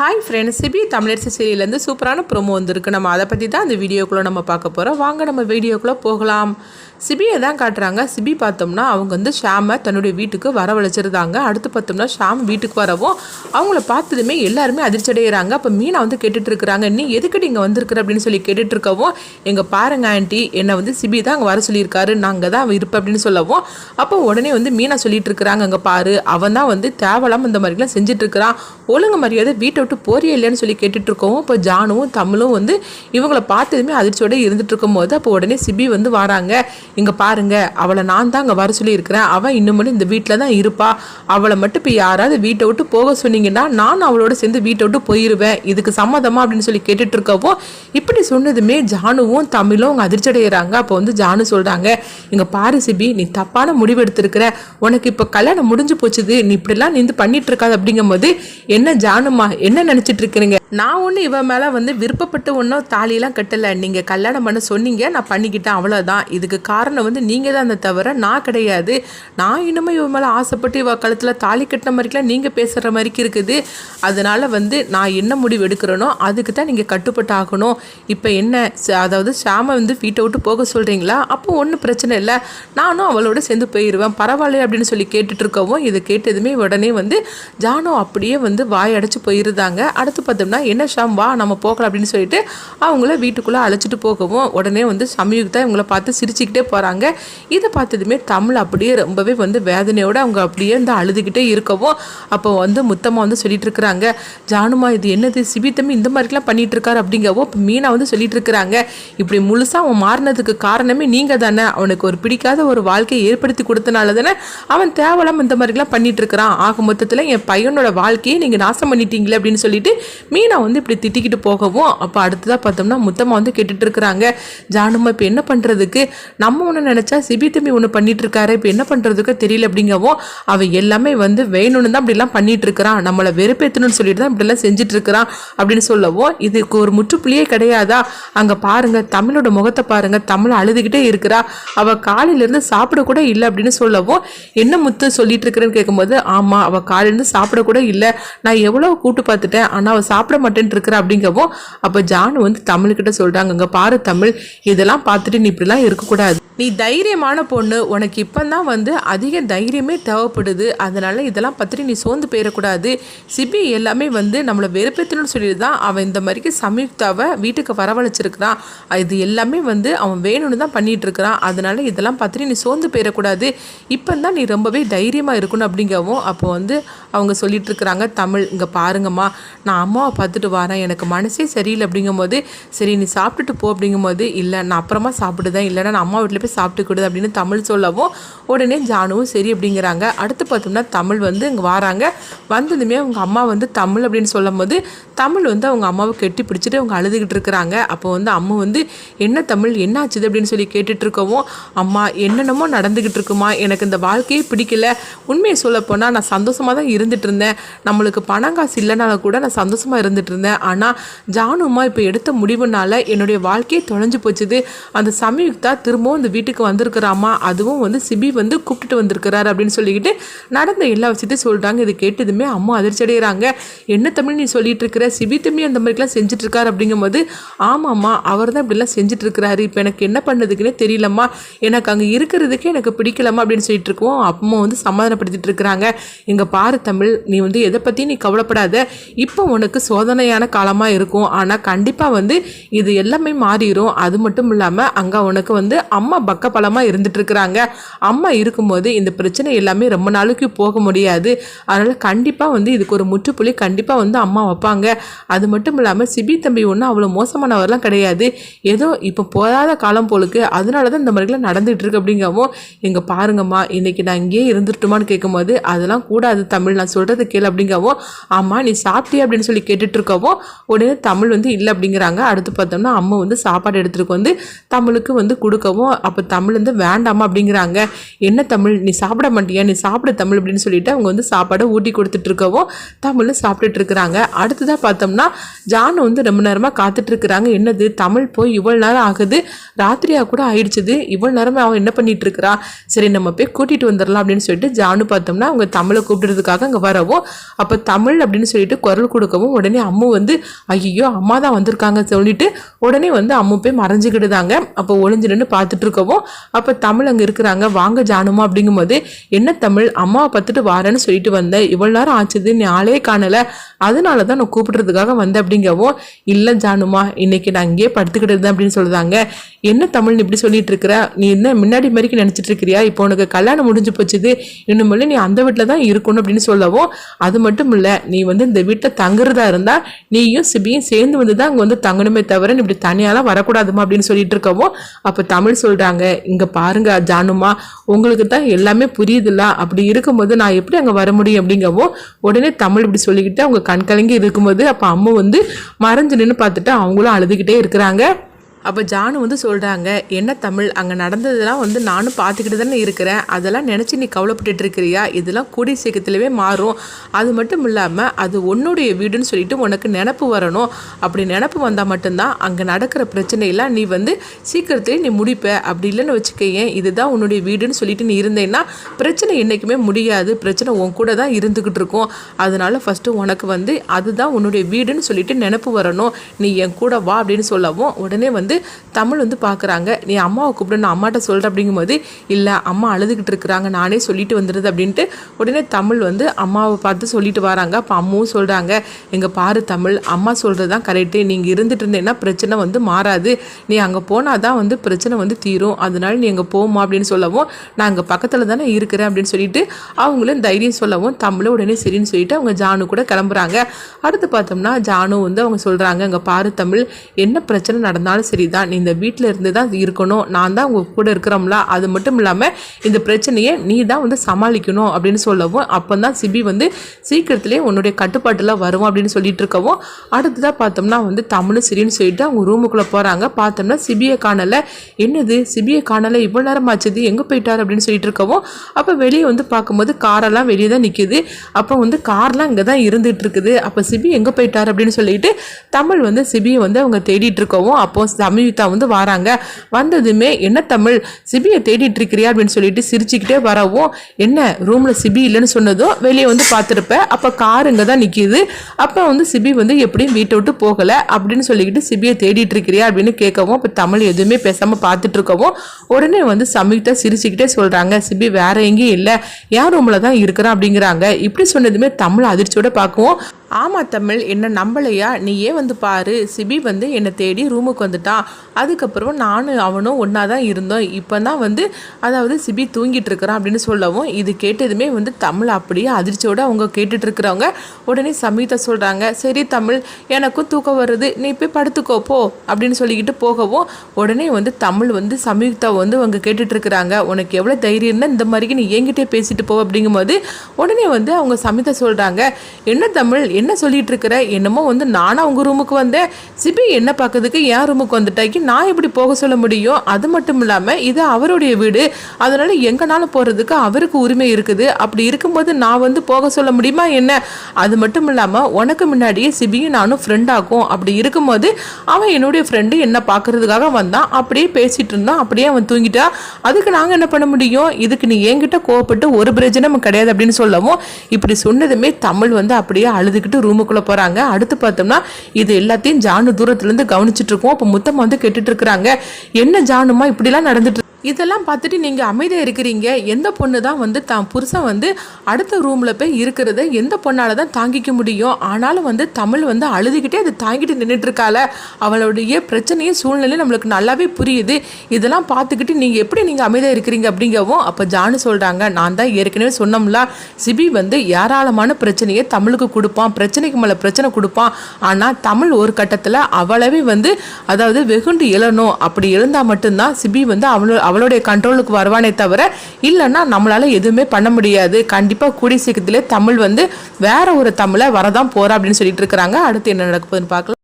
Hi friends சிபி தமிழரசு சீரியல்லேருந்து சூப்பரான ப்ரோமோ வந்திருக்கு. நம்ம அதை பற்றி தான் அந்த வீடியோக்குள்ளே நம்ம பார்க்க போகிறோம் வாங்க நம்ம வீடியோக்குள்ளே போகலாம். சிபியை தான் காட்டுறாங்க. சிபி பார்த்தோம்னா அவங்க வந்து ஷாமை தன்னுடைய வீட்டுக்கு வரவழைச்சிருந்தாங்க. அடுத்து பார்த்தோம்னா ஷாம் வீட்டுக்கு வரவும் அவங்கள பார்த்ததுமே எல்லாருமே அதிர்ச்சி அடைகிறாங்க அப்போ மீனா வந்து கேட்டுட்டு இருக்கிறாங்க. நீ எதுக்கு இங்கே வந்திருக்கிற? அப்படின்னு சொல்லி கேட்டுட்டு இருக்கவும் எங்கள் பாருங்க ஆண்டி என்னை வந்து சிபி தான் அங்கே வர சொல்லியிருக்காரு. நாங்கள் தான் இருப்பேன். அப்படின்னு சொல்லவும் அப்போ உடனே வந்து மீனா சொல்லிட்டு இருக்கிறாங்க. அங்கே பாரு அவன் தான் வந்து தேவலாம் இந்த மாதிரிலாம் செஞ்சுட்டு இருக்கிறான். ஒழுங்கு மரியாதை வீட்டை போட்டு போறியே இல்லைன்னு சொல்லி கேட்டுட்டு இருக்கவும் இப்போ ஜானுவும் தமிழும் வந்து இவங்கள பார்த்ததுமே அதிர்ச்சியோட இருந்துட்டு இருக்கும்போது அப்போ உடனே சிபி வந்து வராங்க. இங்கே பாருங்க அவளை நான் தான் அங்கே வர சொல்லியிருக்கிறேன். அவன் இன்னும் இந்த வீட்டில் தான் இருப்பா. அவளை மட்டும் இப்போ யாராவது வீட்டை விட்டு போக சொன்னீங்கன்னா நான் அவளோட சேர்ந்து வீட்டை விட்டு போயிடுவேன் இதுக்கு சம்மதமா அப்படின்னு சொல்லி கேட்டுட்டு இருக்கவும் இப்படி சொன்னதுமே ஜானுவும் தமிழும் அவங்க அதிர்ச்சி அப்போ வந்து ஜானு சொல்கிறாங்க இங்கே பாரு சிபி நீ தப்பான முடிவு எடுத்திருக்கிற. உனக்கு இப்போ கல்யாணம் முடிஞ்சு போச்சுது. நீ இப்படிலாம் நின்று பண்ணிட்டு இருக்காது அப்படிங்கும்போது என்ன ஜானுமா என்ன நினச்சிட்டு இருக்கிறீங்க? நான் ஒன்று இவன் மேலே வந்து விருப்பப்பட்டு ஒன்றும் தாலியெல்லாம் கட்டலை. நீங்கள் கல்யாணம் பண்ண சொன்னீங்க நான் பண்ணிக்கிட்டேன் அவ்வளோதான் இதுக்கு காரணம் வந்து நீங்கள் தான் அந்த தவிர நான் கிடையாது. நான் இன்னுமே இவன் மேலே ஆசைப்பட்டு இவ கழுத்தில் தாலி கட்டின மாதிரிக்கெலாம் நீங்கள் பேசுகிற மாதிரிக்கு இருக்குது. அதனால் வந்து நான் என்ன முடிவு எடுக்கிறேனோ அதுக்கு தான் நீங்கள் கட்டுப்பட்டு ஆகணும். இப்போ என்ன ச- அதாவது ஷாமை வந்து வீட்டை விட்டு போக சொல்கிறீங்களா அப்போ ஒன்றும் பிரச்சனை இல்லை. நானும் அவளோட சேர்ந்து போயிடுவேன் பரவாயில்ல அப்படின்னு சொல்லி கேட்டுட்ருக்கவும் இதை கேட்டதுமே உடனே வந்து ஜானோ அப்படியே வந்து வாய் அடைச்சி போயிருந்தாங்க. அடுத்து பார்த்தோம்னா என்ன ஷாம் வா நம்ம போகலாம் அப்படின்னு சொல்லிட்டு அவங்கள வீட்டுக்குள்ளே அழைச்சிட்டு போகவும் உடனே வந்து சமயுக்தா இவங்கள பார்த்து சிரிச்சுக்கிட்டே போகிறாங்க இதை பார்த்ததுமே தமிழ் அப்படியே ரொம்பவே வந்து வேதனையோடு அவங்க அப்படியே வந்து அழுதுகிட்டே இருக்கவும் அப்போ வந்து முத்தம்மா வந்து சொல்லிட்டு இருக்கிறாங்க. ஜானுமா இது என்னது? சிபி இந்த மாதிரிலாம் பண்ணிட்டு இருக்காரு அப்படிங்கவோ இப்போ மீனா வந்து சொல்லிட்டு இருக்கிறாங்க. இப்படி முழுசாக அவன் மாறினதுக்கு காரணமே நீங்கள் தானே. அவனுக்கு ஒரு பிடிக்காத ஒரு வாழ்க்கையை ஏற்படுத்தி கொடுத்தனால தானே அவன் தேவலாம் இந்த மாதிரிலாம் பண்ணிட்டு இருக்கிறான். ஆக மொத்தத்தில் என் பையனோட வாழ்க்கையை நீங்கள் நாசம் பண்ணிட்டீங்களே அப்படின்னு சொல்லிட்டு மீன் வந்து இப்படி திட்டிக்கிட்டு போகவும் அப்போ அடுத்ததாக பார்த்தோம்னா முத்தம்மா வந்து கேட்டுட்டு இருக்கிறாங்க ஜானுமா இப்போ என்ன பண்ணுறதுக்கு நம்ம ஒன்று நினச்சா சிபி தம்பி ஒன்று பண்ணிட்டு இருக்காரு இப்போ என்ன பண்ணுறதுக்கு தெரியல அப்படிங்கவும் அவன் எல்லாமே வந்து வேணும்னு தான் இப்படிலாம் பண்ணிட்டு இருக்கிறான் நம்மளை வெறுப்பேற்றணும்னு சொல்லிட்டு தான் இப்படிலாம் செஞ்சுட்டு இருக்கிறான் அப்படின்னு சொல்லவும் இதுக்கு ஒரு முற்றுப்புள்ளியே கிடையாதா? அங்கே பாருங்க தமிழோட முகத்தை பாருங்க. தமிழ் அழுதுகிட்டே இருக்கிறா. அவள் காலையிலேருந்து சாப்பிட கூட இல்லை அப்படின்னு சொல்லவும் என்ன முத்து சொல்லிட்டு இருக்கிறேன்னு கேட்கும்போது ஆமாம் அவள் காலையிலேருந்து சாப்பிடக்கூட இல்லை. நான் எவ்வளோ கூட்டு பார்த்துட்டேன். ஆனால் அவள் சாப்பிட மாட்டேன்ட்டு இருக்கிற அப்படிங்கவும் அப்போ ஜானு வந்து தமிழ்கிட்ட சொல்கிறாங்க அங்கே பாரு தமிழ் இதெல்லாம் பார்த்துட்டு நீ இப்படிலாம் இருக்கக்கூடாது. நீ தைரியமான பொண்ணு உனக்கு இப்போ தான் வந்து அதிக தைரியமே தேவைப்படுது. அதனால் இதெல்லாம் பற்றி நீ சோர்ந்து போயிடக்கூடாது சிபி எல்லாமே வந்து நம்மளை வெறுப்பேற்றணும்னு சொல்லி தான் அவன் இந்த மாதிரிக்கு சம்யுக்தாவை வீட்டுக்கு வரவழைச்சிருக்கிறான். இது எல்லாமே வந்து அவன் வேணும்னு தான் பண்ணிகிட்ருக்கிறான் இருக்கிறான் இதெல்லாம் பற்றி நீ சோர்ந்து போயிடக்கூடாது இப்போ தான் நீ ரொம்பவே தைரியமாக இருக்கணும் அப்படிங்கவும் அப்போ வந்து அவங்க சொல்லிட்டு இருக்கிறாங்க தமிழ் இங்கே பாருங்கம்மா. நான் அம்மாவை பார்த்துட்டு வரேன். எனக்கு மனசே சரியில்லை அப்படிங்கும்போது சரி நீ சாப்பிட்டுட்டு போ அப்படிங்கும்போது இல்லை நான் அப்புறமா சாப்பிடுதேன். இல்லைன்னா நான் அம்மா வீட்டில் போய் சாப்பிட்டுக்கிடுது அப்படின்னு தமிழ் சொல்லவும் உடனே ஜானுவும் சரி அப்படிங்கிறாங்க. அடுத்து பார்த்தோம்னா தமிழ் வந்து இங்கே வராங்க. வந்ததுமே அவங்க அம்மா வந்து தமிழ் அப்படின்னு சொல்லும் போது தமிழ் வந்து அவங்க அம்மாவை கெட்டி பிடிச்சிட்டு அவங்க அழுதுகிட்டு இருக்கிறாங்க. அப்போ வந்து அம்மா வந்து என்ன தமிழ்? என்ன ஆச்சுது அப்படின்னு சொல்லி கேட்டுட்டு இருக்கவும் அம்மா என்னென்னமோ நடந்துக்கிட்டு இருக்குமா? எனக்கு இந்த வாழ்க்கையே பிடிக்கல. உண்மையை சொல்லப்போனால் நான் சந்தோஷமாக தான் இருந்துட்டு இருந்தேன். நம்மளுக்கு பணம் காசு இல்லைனாலும் கூட நான் சந்தோஷமாக இருந்துட்டு இருந்தேன். ஆனால் ஜானுமா இப்போ எடுத்த முடிவுனால என்னுடைய வாழ்க்கையே தொலைஞ்சு போச்சுது. அந்த சமயுக்தா திரும்பவும் இந்த வீட்டுக்கு வந்திருக்கிறாமா அதுவும் வந்து சிபி வந்து கூப்பிட்டுட்டு வந்திருக்கிறாரு அப்படின்னு சொல்லிக்கிட்டு நடந்த எல்லா விஷயத்தையும் சொல்கிறாங்க இது கேட்டதுமே அம்மா அதிர்ச்சி அடைகிறாங்க என்ன தமிழ் நீ சொல்லிட்டு இருக்கிற? சிபி தம்பி அந்த மாதிரிலாம் செஞ்சுட்டு இருக்காரு அப்படிங்கும்போது ஆமாம்மா அவர் தான் இப்படிலாம் செஞ்சுட்டு இருக்கிறாரு இப்போ எனக்கு என்ன பண்ணதுக்குன்னே தெரியலம்மா. எனக்கு அங்கே இருக்கிறதுக்கே எனக்கு பிடிக்கலம்மா அப்படின்னு சொல்லிட்டு இருக்கோம் அம்மா வந்து சமாதானப்படுத்திட்டு இருக்கிறாங்க. இங்கே பாரு தமிழ் நீ வந்து எதை பற்றியும் நீ கவலைப்படாத. இப்போ உனக்கு சோதனையான காலமாக இருக்கும். ஆனால் கண்டிப்பாக வந்து இது எல்லாமே மாறிடும் அது மட்டும் இல்லாமல் அங்கே உனக்கு வந்து அம்மா பக்கப்பலமாக பலமாக இருந்துட்டு இருக்கிறாங்க அம்மா இருக்கும்போது இந்த பிரச்சனை எல்லாமே ரொம்ப நாளைக்கு போக முடியாது. அதனால் கண்டிப்பாக வந்து இதுக்கு ஒரு முற்றுப்புள்ளி கண்டிப்பாக வந்து அம்மா வைப்பாங்க. அது மட்டும் இல்லாமல் சிபி தம்பி ஒன்றும் அவ்வளோ மோசமானவர்லாம் கிடையாது. ஏதோ இப்போ போதாத காலம் போலுக்கு அதனால தான் இந்த மாதிரிலாம் நடந்துகிட்டு இருக்கு அப்படிங்கவும் எங்கள் பாருங்கம்மா இன்னைக்கு நான் இங்கேயே இருந்துட்டுமான்னு கேட்கும்போது அதெல்லாம் கூடாது தமிழ் நான் சொல்கிறது கேள் அப்படிங்கவும் ஆமாம் நீ சாப்பிட்டியா? அப்படின்னு சொல்லி கேட்டுட்ருக்கவும் உடனே தமிழ் வந்து இல்லை அப்படிங்கிறாங்க. அடுத்து பார்த்தோம்னா அம்மா வந்து சாப்பாடு எடுத்துகிட்டு வந்து தமிழுக்கு வந்து கொடுக்கவும் அப்போ தமிழ் வந்து வேண்டாமா அப்படிங்கிறாங்க. என்ன தமிழ்? நீ சாப்பிட மாட்டியா? நீ சாப்பிட தமிழ் அப்படின்னு சொல்லிட்டு அவங்க வந்து சாப்பாடை ஊட்டி கொடுத்துட்டு இருக்கவும் தமிழ் சாப்பிட்டுட்டு இருக்கிறாங்க. அடுத்ததாக பார்த்தோம்னா ஜானு வந்து ரொம்ப நேரமாக காத்துட்டு இருக்கிறாங்க. என்னது? தமிழ் போய் இவ்வளோ நேரம் ஆகுது. ராத்திரியாக கூட ஆயிடுச்சுது. இவ்வளோ நேரமாக அவன் என்ன பண்ணிட்டு இருக்கிறா? சரி நம்ம போய் கூட்டிகிட்டு வந்துடலாம் அப்படின்னு சொல்லிட்டு ஜானு பார்த்தோம்னா அவங்க தமிழை கூப்பிடுறதுக்காக அங்கே வரவும் அப்போ தமிழ் அப்படின்னு சொல்லிட்டு குரல் கொடுக்கவும் உடனே அம்மு வந்து ஐயோ அம்மா தான் வந்திருக்காங்க சொல்லிட்டு உடனே வந்து அம்மு போய் மறைஞ்சுக்கிடுதாங்க. அப்போ ஒளிஞ்சு நின்று பார்த்துட்டு பார்க்கவும் அப்போ தமிழ் அங்கே இருக்கிறாங்க வாங்க ஜானுமா அப்படிங்கும்போது என்ன தமிழ்? அம்மாவை பார்த்துட்டு வாரேன்னு சொல்லிட்டு வந்தேன் இவ்வளோ நேரம் ஆச்சுது நீ ஆளே காணலை. அதனால தான் நான் கூப்பிடுறதுக்காக வந்தேன் அப்படிங்கவும் இல்லை ஜானுமா இன்னைக்கு நான் அங்கேயே படுத்துக்கிட்டு இருந்தேன் அப்படின்னு சொல்லுதாங்க. என்ன தமிழ் நீ இப்படி சொல்லிட்டு இருக்கிற? நீ என்ன முன்னாடி மாதிரிக்கு நினச்சிட்டு இருக்கிறியா? இப்போ உனக்கு கல்யாணம் முடிஞ்சு போச்சுது. இன்னும் நீ அந்த வீட்டில் தான் இருக்கணும் அப்படின்னு சொல்லவும் அது மட்டும் இல்லை. நீ வந்து இந்த வீட்டில் தங்குறதா இருந்தால் நீயும் சிபியும் சேர்ந்து வந்து தான் அங்கே வந்து தங்கணுமே தவிர நீ இப்படி தனியாலாம் வரக்கூடாதுமா அப்படின்னு சொல்லிட்டு இருக்கவும் அப்போ தமிழ் சொல்கிறாங்க இங்கே பாருங்க ஜானுமா உங்களுக்கு தான் எல்லாமே புரியுதுல்ல? அப்படி இருக்கும்போது நான் எப்படி அங்கே வர முடியும் அப்படிங்கவோ உடனே தமிழ் இப்படி சொல்லிக்கிட்டு அவங்க கண்கலங்கி இருக்கும்போது அப்போ அம்மா வந்து மறைஞ்சு நின்று பார்த்துட்டு அவங்களும் அழுதுகிட்டே இருக்கிறாங்க. அப்போ ஜானு வந்து சொல்கிறாங்க என்ன தமிழ்? அங்கே நடந்ததெல்லாம் வந்து நானும் பார்த்துக்கிட்டு தானே இருக்கிறேன். அதெல்லாம் நினச்சி நீ கவலைப்பட்டுட்டு இருக்கிறியா? இதெல்லாம் கூடிய சீக்கிரத்துலவே மாறும். அது மட்டும் இல்லாமல் அது உன்னுடைய வீடுன்னு சொல்லிட்டு உனக்கு நினப்பு வரணும். அப்படி நினப்பு வந்தால் மட்டும்தான் அங்கே நடக்கிற பிரச்சனையெல்லாம் நீ வந்து சீக்கிரத்திலே நீ முடிப்ப. அப்படி இல்லைன்னு வச்சுக்கேன் இதுதான் உன்னுடைய வீடுன்னு சொல்லிட்டு நீ இருந்தேன்னா பிரச்சனை என்றைக்குமே முடியாது. பிரச்சனை உன் கூட தான் இருந்துக்கிட்டு இருக்கும். அதனால ஃபஸ்ட்டு உனக்கு வந்து அதுதான் உன்னுடைய வீடுன்னு சொல்லிட்டு நினப்பு வரணும். நீ என் கூட வா அப்படின்னு சொல்லவும் உடனே வந்து வந்து தமிழ் வந்து பார்க்குறாங்க நீ அம்மாவை கூப்பிடு நான் அம்மாட்ட சொல்கிற அப்படிங்கும்போது இல்லை அம்மா அழுதுகிட்டு இருக்கிறாங்க. நானே சொல்லிட்டு வந்துடுது அப்படின்ட்டு உடனே தமிழ் வந்து அம்மாவை பார்த்து சொல்லிட்டு வராங்க. அப்போ அம்மாவும் சொல்கிறாங்க எங்கள் பாரு தமிழ் அம்மா சொல்கிறது தான் கரெக்டு நீங்கள் இருந்துட்டு இருந்தேன்னா பிரச்சனை வந்து மாறாது. நீ அங்கே போனால் தான் வந்து பிரச்சனை வந்து தீரும். அதனால நீ அங்கே போமா அப்படின்னு சொல்லவும் நான் அங்கே பக்கத்தில் தானே இருக்கிறேன் அப்படின்னு சொல்லிட்டு அவங்களும் தைரியம் சொல்லவும் தமிழும் உடனே சரின்னு சொல்லிட்டு அவங்க ஜானு கூட கிளம்புறாங்க. அடுத்து பார்த்தோம்னா ஜானு வந்து அவங்க சொல்கிறாங்க அங்கே பாரு தமிழ் என்ன பிரச்சனை நடந்தாலும் சரி மாதிரி தான் இந்த வீட்டில் இருந்து தான் இருக்கணும். நான் தான் உங்கள் கூட இருக்கிறோம்ல. அது மட்டும் இல்லாமல் இந்த பிரச்சனையை நீ தான் வந்து சமாளிக்கணும் அப்படின்னு சொல்லவும் அப்போ தான் சிபி வந்து சீக்கிரத்துலேயே உன்னுடைய கட்டுப்பாட்டில் வரும் அப்படின்னு சொல்லிட்டு இருக்கவும் அடுத்ததாக பார்த்தோம்னா வந்து தமிழ் சரின்னு சொல்லிட்டு அவங்க ரூமுக்குள்ளே போகிறாங்க பார்த்தோம்னா சிபியை காணலை. என்னது? சிபியை காணலை. இவ்வளோ நேரம் ஆச்சுது. எங்கே போயிட்டார் அப்படின்னு சொல்லிட்டு இருக்கவும் அப்போ வெளியே வந்து பார்க்கும்போது காரெல்லாம் வெளியே தான் நிற்கிது அப்போ வந்து கார்லாம் இங்கே தான் இருந்துகிட்டு இருக்குது. அப்போ சிபி எங்கே போயிட்டார் அப்படின்னு சொல்லிட்டு தமிழ் வந்து சிபியை வந்து அவங்க தேடிட்டு இருக்கவும் அப்போ சமீபிதா வந்து வராங்க. வந்ததுமே என்ன தமிழ்? சிபியை தேடிட்டு இருக்கிறியா அப்படின்னு சொல்லிட்டு சிரிச்சுக்கிட்டே வரவும் என்ன ரூமில் சிபி இல்லைன்னு சொன்னதும் வெளியே வந்து பார்த்துருப்பேன் அப்போ காருங்க இங்கே தான் நிற்கிது அப்போ வந்து சிபி வந்து எப்படியும் வீட்டை விட்டு போகலை. அப்படின்னு சொல்லிக்கிட்டு சிபியை தேடிட்டு இருக்கிறியா அப்படின்னு கேட்கவும் இப்போ தமிழ் எதுவுமே பேசாமல் பார்த்துட்டு இருக்கவும் உடனே வந்து சமீபிதா சிரிச்சுக்கிட்டே சொல்கிறாங்க சிபி வேற எங்கேயும் இல்லை. யார் ரூமில் தான் இருக்கிறான் அப்படிங்கிறாங்க. இப்படி சொன்னதுமே தமிழ் அதிர்ச்சியோட பார்க்குவோம் ஆமாம் தமிழ் என்னை நம்பலையா? நீயே வந்து பாரு. சிபி வந்து என்னை தேடி ரூமுக்கு வந்துட்டான். அதுக்கப்புறம் நானும் அவனும் ஒன்றா தான் இருந்தோம். இப்போ தான் வந்து அதாவது சிபி தூங்கிட்டு இருக்கிறான் அப்படின்னு சொல்லவும் இது கேட்டதுமே வந்து தமிழ் அப்படியே அதிர்ச்சியோடு அவங்க கேட்டுட்டு இருக்கிறவங்க உடனே சமீதா சொல்கிறாங்க சரி தமிழ் எனக்கும் தூக்கம் வருது. நீ போய் படுத்துக்கோ போ அப்படின்னு சொல்லிக்கிட்டு போகவும் உடனே வந்து தமிழ் வந்து சமீதா வந்து அவங்க கேட்டுட்டு இருக்கிறாங்க. உனக்கு எவ்வளோ தைரியம்னா இந்த மாதிரிக்கு நீ என்கிட்டே பேசிட்டு போ அப்படிங்கும்போது உடனே வந்து அவங்க சமீதா சொல்கிறாங்க என்ன தமிழ் என்ன சொல்லிட்டு இருக்கிற என்னமோ வந்து நானும் அவங்க ரூமுக்கு வந்தேன். சிபி என்ன பார்க்கறதுக்கு என் ரூமுக்கு வந்துட்டாக்கி நான் எப்படி போக சொல்ல முடியும்? அது மட்டும் இல்லாமல் இது அவருடைய வீடு. அதனால எங்கனாலும் போகிறதுக்கு அவருக்கு உரிமை இருக்குது. அப்படி இருக்கும்போது நான் வந்து போக சொல்ல முடியுமா என்ன? அது மட்டும் இல்லாமல் உனக்கு முன்னாடியே சிபியும் நானும் ஃப்ரெண்டாகும் அப்படி இருக்கும்போது அவன் என்னுடைய ஃப்ரெண்டு என்ன பார்க்கறதுக்காக வந்தான். அப்படியே பேசிட்டு இருந்தான். அப்படியே அவன் தூங்கிட்டா. அதுக்கு நாங்கள் என்ன பண்ண முடியும்? இதுக்கு நீ என்கிட்ட கோவப்பட்டு ஒரு பிரச்சனை கிடையாது அப்படின்னு சொல்லவும் இப்படி சொன்னதுமே தமிழ் வந்து அப்படியே அழுதுகிட்டு எடுத்துக்கிட்டு ரூமுக்குள்ளே போகிறாங்க அடுத்து பார்த்தோம்னா இது எல்லாத்தையும் ஜானு தூரத்துலேருந்து கவனிச்சிட்டு இருக்கோம். அப்போ முத்தம் வந்து கேட்டுட்டு இருக்கிறாங்க. என்ன ஜானுமா இப்படிலாம் நடந்துட்டு இதெல்லாம் பார்த்துட்டு நீங்கள் அமைதியாக இருக்கிறீங்க. எந்த பொண்ணு தான் வந்து தான் புருஷன் வந்து அடுத்த ரூமில் போய் இருக்கிறத எந்த பொண்ணால் தான் தாங்கிக்க முடியும்? ஆனாலும் வந்து தமிழ் வந்து அழுதுகிட்டே அது தாங்கிட்டு நின்றுட்டுருக்கால அவளுடைய பிரச்சனையும் சூழ்நிலையும் நம்மளுக்கு நல்லாவே புரியுது. இதெல்லாம் பார்த்துக்கிட்டு நீங்கள் எப்படி நீங்கள் அமைதியாக இருக்கிறீங்க அப்படிங்கவும் அப்போ ஜானு சொல்கிறாங்க நான் தான் ஏற்கனவே சொன்னோம்ல சிபி வந்து ஏராளமான பிரச்சனையை தமிழுக்கு கொடுப்பான். பிரச்சனைக்கு மேலே பிரச்சனை கொடுப்பான். ஆனால் தமிழ் ஒரு கட்டத்தில் அவளவே வந்து அதாவது வெகுண்டு இழணும் அப்படி எழுந்தால் மட்டும்தான் சிபி வந்து அவளோ அவளுடைய கண்ட்ரோலுக்கு வருவானே தவிர இல்லைன்னா நம்மளால எதுவுமே பண்ண முடியாது. கண்டிப்பாக கூடி சீக்கிரத்திலே தமிழ் வந்து வேற ஒரு தமிழை வரதான் போகிறா அப்படின்னு சொல்லிட்டு இருக்கிறாங்க. அடுத்து என்ன நடக்குதுன்னு பார்க்கலாம்.